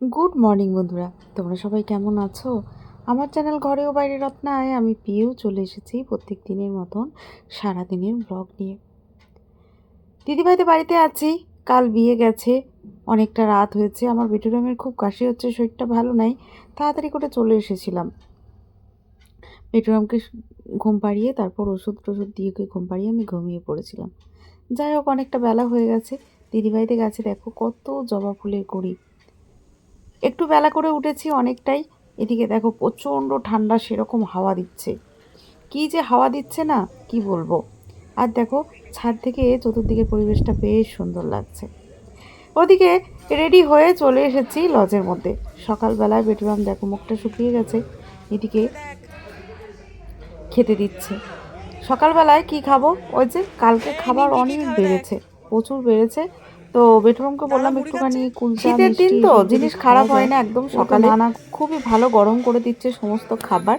Good morning বন্ধুরা। তোমরা সবাই কেমন আছো? আমার চ্যানেল ঘরেও বাইরে রত্নায় আমি পেয়েও চলে এসেছি প্রত্যেক দিনের মতন সারাদিনের ব্লগ নিয়ে। দিদিভাইদের বাড়িতে আছি। কাল বিয়ে গেছে। অনেকটা রাত হয়েছে। আমার বেটুরামের খুব কাশি হচ্ছে, শরীরটা ভালো নাই। তাড়াতাড়ি করে চলে এসেছিলাম। বেটুরামকে ঘুম পাড়িয়ে তারপর ওষুধ টষুধ দিয়ে ঘুম পাড়িয়ে আমি ঘুমিয়ে পড়েছিলাম। যাই হোক, অনেকটা বেলা হয়ে গেছে। দিদিভাইদের গাছে, দেখো কত জবা ফুলের কড়ি একটু বেলা করে উঠেছি অনেকটাই। এদিকে দেখো প্রচণ্ড ঠান্ডা, সেরকম হাওয়া দিচ্ছে। কি যে হাওয়া দিচ্ছে না, কি বলব? আর দেখো ছাদ থেকে চতুর্দিকের পরিবেশটা বেশ সুন্দর লাগছে। ওদিকে রেডি হয়ে চলে এসেছি লজের মধ্যে। সকালবেলায় বেটুরাম দেখো মুখটা শুকিয়ে গেছে, এদিকে খেতে দিচ্ছে। সকালবেলায় কি খাব? ওই যে কালকে খাবার অনেক বেড়েছে। প্রচুর বেড়েছে। তো বেটরুমকে বললাম একটুখানি কুলচা শীতের দিন তো জিনিস খারাপ হয় না একদম সকালে। নানা খুবই ভালো গরম করে দিচ্ছে সমস্ত খাবার।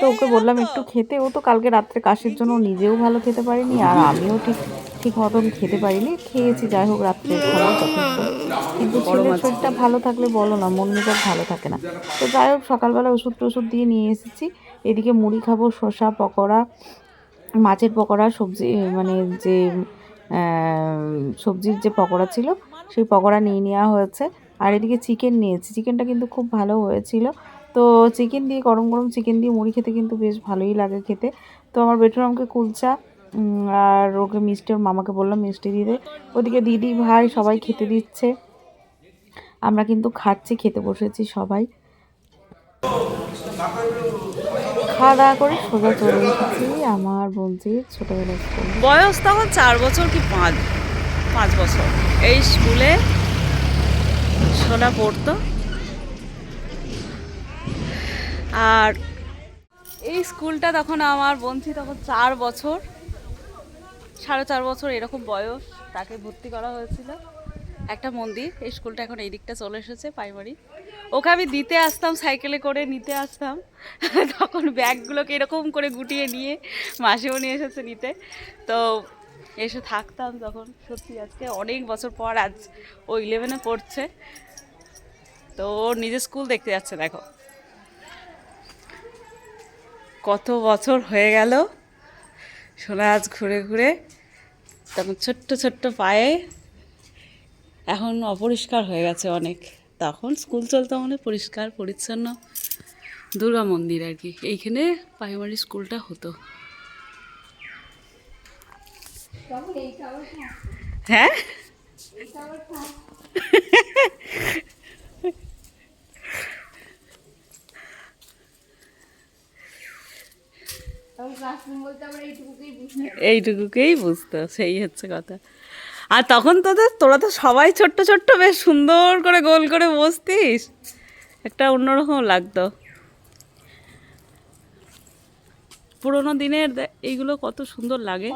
তো ওকে বললাম একটু খেতে। ও তো কালকে রাত্রে কাশির জন্য নিজেও ভালো খেতে পারিনি আর আমিও ঠিক ঠিক মতন খেতে পারিনি। খেয়েছি যাই হোক রাত্রে খাবার যথেষ্ট। কিন্তু ছেলের শরীরটা ভালো থাকলে বলো না মন মেজাজ ভালো থাকে না। তো যাই হোক সকালবেলা ওষুধ টষুধ দিয়ে নিয়ে এসেছি। এদিকে মুড়ি খাব শসা পকোড়া মাছের পকোড়া সবজি মানে যে সবজির যে পকোড়া ছিল, সেই পকোড়া নিয়ে নেওয়া হয়েছে। আর এদিকে চিকেন নিয়েছি। চিকেনটা কিন্তু খুব ভালো হয়েছিল। তো চিকেন দিয়ে, গরম গরম চিকেন দিয়ে মুড়ি খেতে কিন্তু বেশ ভালোই লাগে খেতে। তো আমার বেটুরামকে কুলচা আর ওকে মিষ্টি, ওর মামাকে বললাম মিষ্টি দিতে ওদিকে দিদি ভাই সবাই খেতে দিচ্ছে। আমরা কিন্তু খাচ্ছি, খেতে বসেছি সবাই। খাওয়া দাওয়া করে সোজা চলে এসেছি আমার বোনজির ছোটোবেলার স্কুল। বয়স তখন চার বছর কি পাঁচ? পাঁচ বছর। এই স্কুলে সোনা পড়তো। আর এই স্কুলটা তখন আমার বন্ধু তখন চার বছর, সাড়ে চার বছর এরকম বয়স, তাকে ভর্তি করা হয়েছিল। একটা মন্দির, এই স্কুলটা এখন এই দিকটা চলে এসেছে প্রাইমারি ওকে আমি দিতে আসতাম সাইকেলে করে নিতে আসতাম। তখন ব্যাগগুলোকে এরকম করে গুটিয়ে নিয়ে মাসিও নিয়ে এসেছে নিতে। তো এসে থাকতাম তখন, সত্যি আজকে অনেক বছর পর আজ ও ইলেভেনে পড়ছে। তো ওর নিজের স্কুল দেখতে যাচ্ছে, দেখো। কত বছর হয়ে গেল, সোনা আজ ঘুরে ঘুরে তখন ছোট্ট ছোট্ট পায়ে এখন অপরিষ্কার হয়ে গেছে অনেক। তখন স্কুল চলতো অনেক পরিষ্কার পরিচ্ছন্ন। দুর্গা মন্দির আর কি। এইখানে প্রাইমারি স্কুলটা হতো। হ্যাঁ? এইটুকুকেই বুঝতো সেই হচ্ছে কথা। আর তখন তোদের তোরা তো সবাই ছোট্ট ছোট্ট বেশ সুন্দর করে গোল করে বসতিস। একটা অন্যরকম লাগতো। পুরোনো দিনের এইগুলো কত সুন্দর লাগে।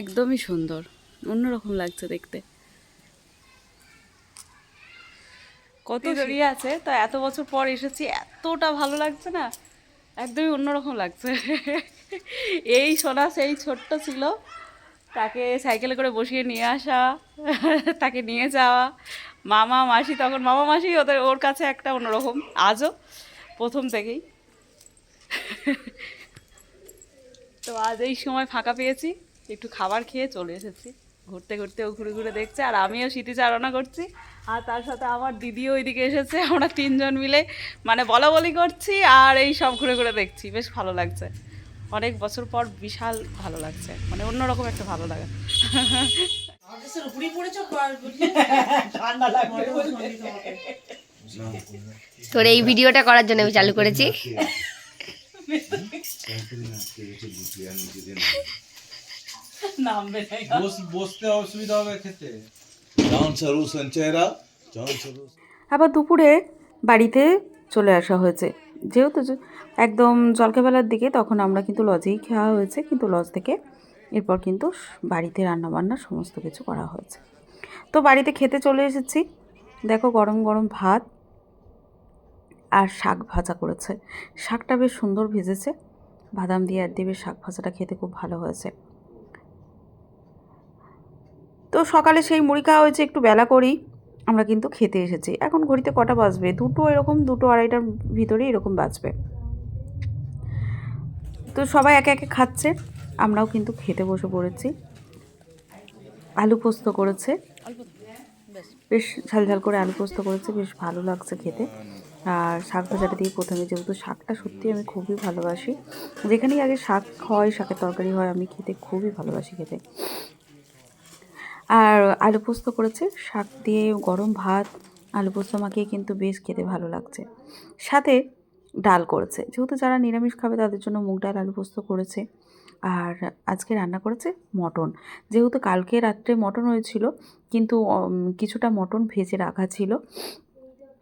একদমই সুন্দর। অন্যরকম লাগছে দেখতে। কত জড়িয়ে আছে তো এত বছর পর এসেছি এতটা ভালো লাগছে না? একদমই অন্যরকম লাগছে। এই সোনা সেই ছোট্ট ছিল। তাকে সাইকেলে করে বসিয়ে নিয়ে আসা, তাকে নিয়ে যাওয়া। মামা, মাসি তখন, মামা, মাসি ওদের, ওর কাছে একটা অন্যরকম, আজও প্রথম থেকেই। তো আজ এই সময় ফাঁকা পেয়েছি, একটু খাবার খেয়ে চলে এসেছি। ঘুরতে ঘুরতে ও ঘুরে ঘুরে দেখছে, আর আমিও স্মৃতিচারণা করছি। আর তার সাথে আমার দিদিও ওইদিকে এসেছে, আমরা তিনজন মিলে মানে বলা বলি করছি, আর এই সব ঘুরে ঘুরে দেখছি, বেশ ভালো লাগছে। অনেক বছর পর বিশাল ভালো লাগছে। মানে অন্যরকম একটা ভালো লাগা। তোর এই ভিডিওটা করার জন্য আমি চালু করেছি। নামবে না। বস- বসতে অসুবিধা হবে খেতে। যখন সরু সঞ্চয়রা যখন সরু আবার দুপুরে বাড়িতে চলে আসা হয়েছে। যেহেতু একদম জলখাবেলার দিকে তখন আমরা কিন্তু লজেই খাওয়া হয়েছে। কিন্তু লজ থেকে এরপর কিন্তু বাড়িতে রান্নাবান্না সমস্ত কিছু করা হয়েছে। তো বাড়িতে খেতে চলে এসেছি। দেখো গরম গরম ভাত আর শাক ভাজা করেছে। শাকটা বেশ সুন্দর ভেজেছে। বাদাম দিয়ে আর দিয়ে শাক ভাজাটা খেতে খুব ভালো হয়েছে। তো সকালে সেই মুড়ি খাওয়া হয়েছে, একটু বেলা করেই আমরা কিন্তু খেতে এসেছি। এখন ঘড়িতে কটা বাজবে? দুটো এরকম, দুটো আড়াইটার ভিতরে এরকম বাজবে। তো সবাই একে একে খাচ্ছে। আমরাও কিন্তু খেতে বসে পড়েছি। আলু পোস্ত করেছে। বেশ ঝাল ঝাল করে আলু পোস্ত করেছে। বেশ ভালো লাগছে খেতে। আর শাক ভাজাটা দিয়ে প্রথমে যেহেতু শাকটা সত্যি আমি খুবই ভালোবাসি। যেখানেই আগে শাক হয়, শাকের তরকারি হয়, আমি খেতে খুবই ভালোবাসি খেতে। আর আলু পোস্ত করেছে। শাক দিয়ে গরম ভাত, আলু পোস্ত মাখিয়ে কিন্তু বেশ খেতে ভালো লাগছে। সাথে ডাল করেছে। যেহেতু যারা নিরামিষ খাবে তাদের জন্য মুগ ডাল, আলু পোস্ত করেছে। আর আজকে রান্না করেছে মটন। যেহেতু কালকে রাত্রে মটন হয়েছিল, কিন্তু কিছুটা মটন ভেজে রাখা ছিল।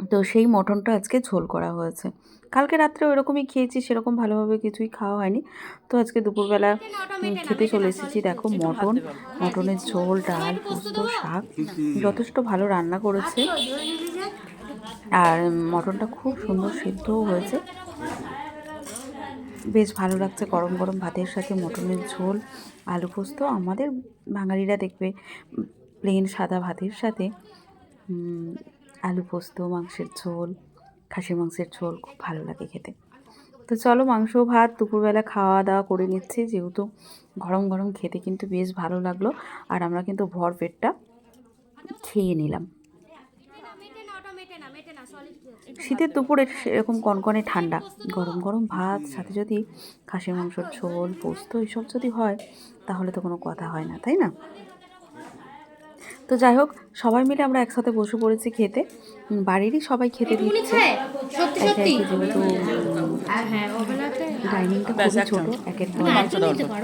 তো সেই মটনটা আজকে ঝোল করা হয়েছে। কালকে রাত্রে ওইরকমই খেয়েছি সেরকম ভালোভাবে কিছুই খাওয়া হয়নি। তো আজকে দুপুরবেলা খেতে চলে এসেছি। দেখো মটন মটনের ঝোল ডাল পোস্ত শাক যথেষ্ট ভালো রান্না করেছে। আর মটনটা খুব সুন্দর সিদ্ধও হয়েছে। বেশ ভালো লাগছে গরম গরম ভাতের সাথে মটনের ঝোল আলু পোস্ত। আমাদের বাঙালিরা দেখবে প্লেন সাদা ভাতের সাথে আলু পোস্ত, মাংসের ঝোল খাসি মাংসের ঝোল খুব ভালো লাগে খেতে। তো চলো মাংস, ভাত দুপুরবেলা খাওয়া দাওয়া করে নিচ্ছি, যেহেতু গরম গরম খেতে কিন্তু বেশ ভালো লাগল। আর আমরা কিন্তু ভর পেটটা খেয়ে নিলাম। শীতের দুপুরে সেরকম কনকনে ঠান্ডা, গরম গরম ভাত, সাথে যদি খাসি মাংসর ঝোল, পোস্ত, এসব যদি হয়, তাহলে তো কোনো কথা হয় না, তাই না? তো যাই হোক সবাই মিলে আমরা একসাথে বসে পড়েছি খেতে। বাড়িরই সবাই খেতে দিচ্ছে। যেহেতু ডাইনিংটা খুবই ছোট একের পর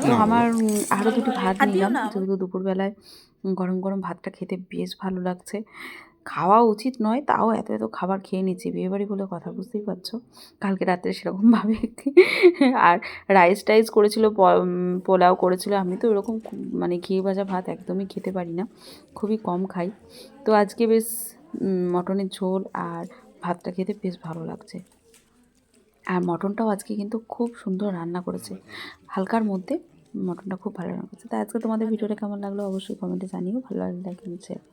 তো আমার আরও দুটো ভাত নিলাম যেহেতু দুপুরবেলায় গরম গরম ভাতটা খেতে বেশ ভালো লাগছে। খাওয়া উচিত নয় তাও এত এত খাবার খেয়ে নিচ্ছি। বিয়েবাড়ি বলে কথা বুঝতেই পারছ? কালকে রাত্রে সেরকমভাবে আর রাইস টাইস করেছিল পোলাও করেছিল। আমি তো এরকম মানে ঘি ভাজা ভাত একদমই খেতে পারি না। খুবই কম খাই। তো আজকে বেশ মটনের ঝোল আর ভাতটা খেতে বেশ ভালো লাগছে। আর মটনটাও আজকে কিন্তু খুব সুন্দর রান্না করেছে। হালকার মধ্যে মটনটা খুব ভালো রান্না করেছে। তা আজকে তোমাদের ভিডিওটা কেমন লাগল অবশ্যই কমেন্টে জানিও। ভালো লাগলে শেয়ার